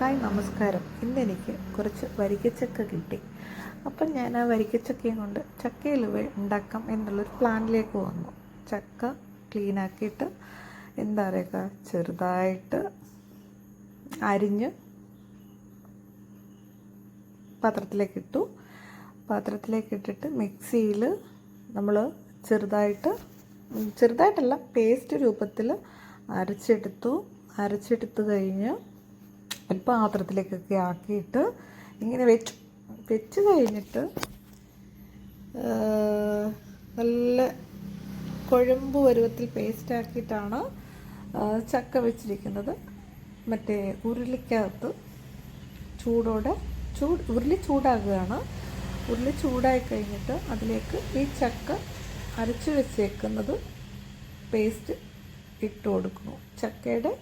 Hi നമസ്കാരം. ഇന്നെനിക്ക് കുറച്ച് വരിക്കച്ചക്ക കിട്ടി. അപ്പം ഞാൻ ആ വരിക്കച്ചക്കയും കൊണ്ട് ചക്കയിൽ ഉണ്ടാക്കാം എന്നുള്ളൊരു പ്ലാനിലേക്ക് വന്നു. ചക്ക ക്ലീൻ ആക്കിയിട്ട് എന്താ പറയുക ചെറുതായിട്ട് അരിഞ്ഞ് പാത്രത്തിലേക്ക് ഇട്ടു. പാത്രത്തിലേക്ക് ഇട്ടിട്ട് മിക്സിയിൽ നമ്മൾ ചെറുതായിട്ട് ചെറുതായിട്ടല്ല പേസ്റ്റ് രൂപത്തിൽ അരച്ചെടുത്തു. അരച്ചെടുത്തു കഴിഞ്ഞ് ഒരു പാത്രത്തിലേക്കൊക്കെ ആക്കിയിട്ട് ഇങ്ങനെ വെച്ചു. വെച്ച് കഴിഞ്ഞിട്ട് നല്ല കുഴമ്പ് പരുവത്തിൽ പേസ്റ്റ് ആക്കിയിട്ടാണ് ചക്ക വെച്ചിരിക്കുന്നത്. മറ്റേ ഉരുളിക്കകത്ത് ചൂടോടെ ചൂട് ഉരുളി ചൂടാകുകയാണ്. ഉരുളി ചൂടായി കഴിഞ്ഞിട്ട് അതിലേക്ക് ഈ ചക്ക അരച്ച് വെച്ചേക്കുന്നത് പേസ്റ്റ് ഇട്ട് കൊടുക്കുന്നു. ചക്കയുടെ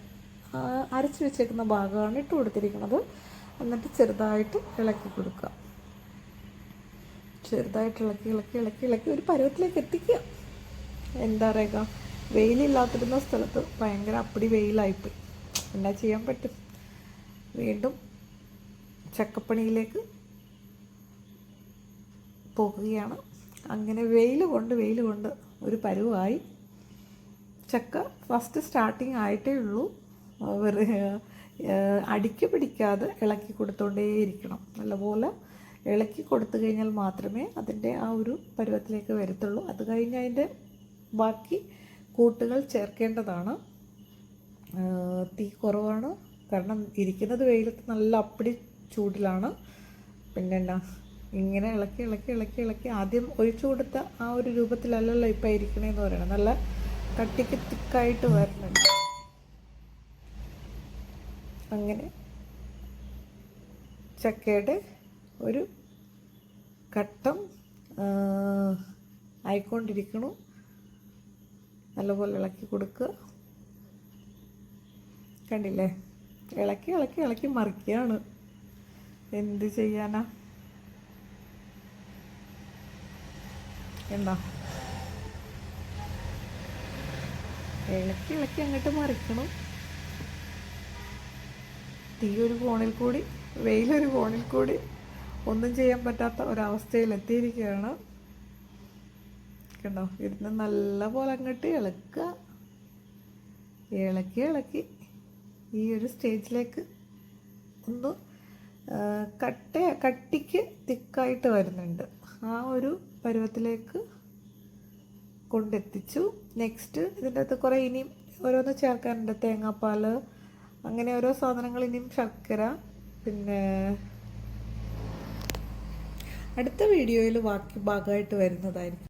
അരച്ച് വെച്ചേക്കുന്ന ഭാഗമാണ് ഇട്ട് കൊടുത്തിരിക്കുന്നത്. എന്നിട്ട് ചെറുതായിട്ട് ഇളക്കി കൊടുക്കുക. ചെറുതായിട്ട് ഇളക്കി ഇളക്കി ഇളക്കി ഇളക്കി ഒരു പരുവത്തിലേക്ക് എത്തിക്കുക. എന്താ പറയുക? വെയിലില്ലാത്തിരുന്ന സ്ഥലത്ത് ഭയങ്കര അപ്പടി വെയിലായിപ്പോയി. എന്നാ ചെയ്യാൻ പറ്റും? വീണ്ടും ചക്കപ്പണിയിലേക്ക് പോകുകയാണ്. അങ്ങനെ വെയിൽ കൊണ്ട് വെയിൽ കൊണ്ട് ഒരു പരുവായി. ചക്ക ഫസ്റ്റ് സ്റ്റാർട്ടിങ് ആയിട്ടേ ഉള്ളൂ. വെറു അടിക്ക് പിടിക്കാതെ ഇളക്കി കൊടുത്തുകൊണ്ടേയിരിക്കണം നല്ലപോലെ ഇളക്കി കൊടുത്തു കഴിഞ്ഞാൽ മാത്രമേ അതിന്റെ ആ ഒരു പരുവത്തിലേക്ക് വരത്തുള്ളൂ. അത് കഴിഞ്ഞ് അതിന്റെ ബാക്കി കൂട്ടുകൾ ചേർക്കേണ്ടതാണ്. തീ കുറവാണ്. കാരണം ഇരിക്കുന്നത് വെയിലത്ത് നല്ല അപ്പടി ചൂടിലാണ്. പിന്നെ എന്നാ ഇങ്ങനെ ഇളക്കി ഇളക്കി ഇളക്കി ഇളക്കി ആദ്യം ഒഴിച്ചു കൊടുത്ത ആ ഒരു രൂപത്തിലല്ലല്ലോ ഇപ്പം ഇരിക്കണേന്ന് പറയണം നല്ല കട്ടിക്ക് തിക്കായിട്ട് വരുന്നുണ്ട് അങ്ങനെ ചക്കയുടെ ഒരു ഘട്ടം ആയിക്കൊണ്ടിരിക്കണു നല്ലപോലെ ഇളക്കി കൊടുക്കുക. കണ്ടില്ലേ? ഇളക്കി ഇളക്കി ഇളക്കി മറിക്കുകയാണ്. എന്ത് ചെയ്യാനാ? എന്താ ഇളക്കി ഇളക്കി അങ്ങോട്ട് മറിക്കണം. തീ ഒരു കോണിൽ കൂടി വെയിലൊരു കോണിൽ കൂടി ഒന്നും ചെയ്യാൻ പറ്റാത്ത ഒരവസ്ഥയിൽ എത്തിയിരിക്കുകയാണ്. കണ്ടോ ഇരുന്ന് നല്ല പോലെ അങ്ങോട്ട് ഇളക്കുക. ഇളക്കി ഇളക്കി ഈ ഒരു സ്റ്റേജിലേക്ക് ഒന്ന് കട്ട കട്ടിക്ക് തിക്കായിട്ട് വരുന്നുണ്ട്. ആ ഒരു പരുവത്തിലേക്ക് കൊണ്ടെത്തിച്ചു. നെക്സ്റ്റ് ഇതിന്റെ അകത്ത് കുറേ ഇനിയും ഓരോന്ന് ചേർക്കാനുണ്ട്. തേങ്ങാപ്പാൽ അങ്ങനെ ഓരോ സാധനങ്ങൾ ഇനിയും ശർക്കര പിന്നെ അടുത്ത വീഡിയോയിൽ ബാക്കി ഭാഗമായിട്ട് വരുന്നതായിരിക്കും.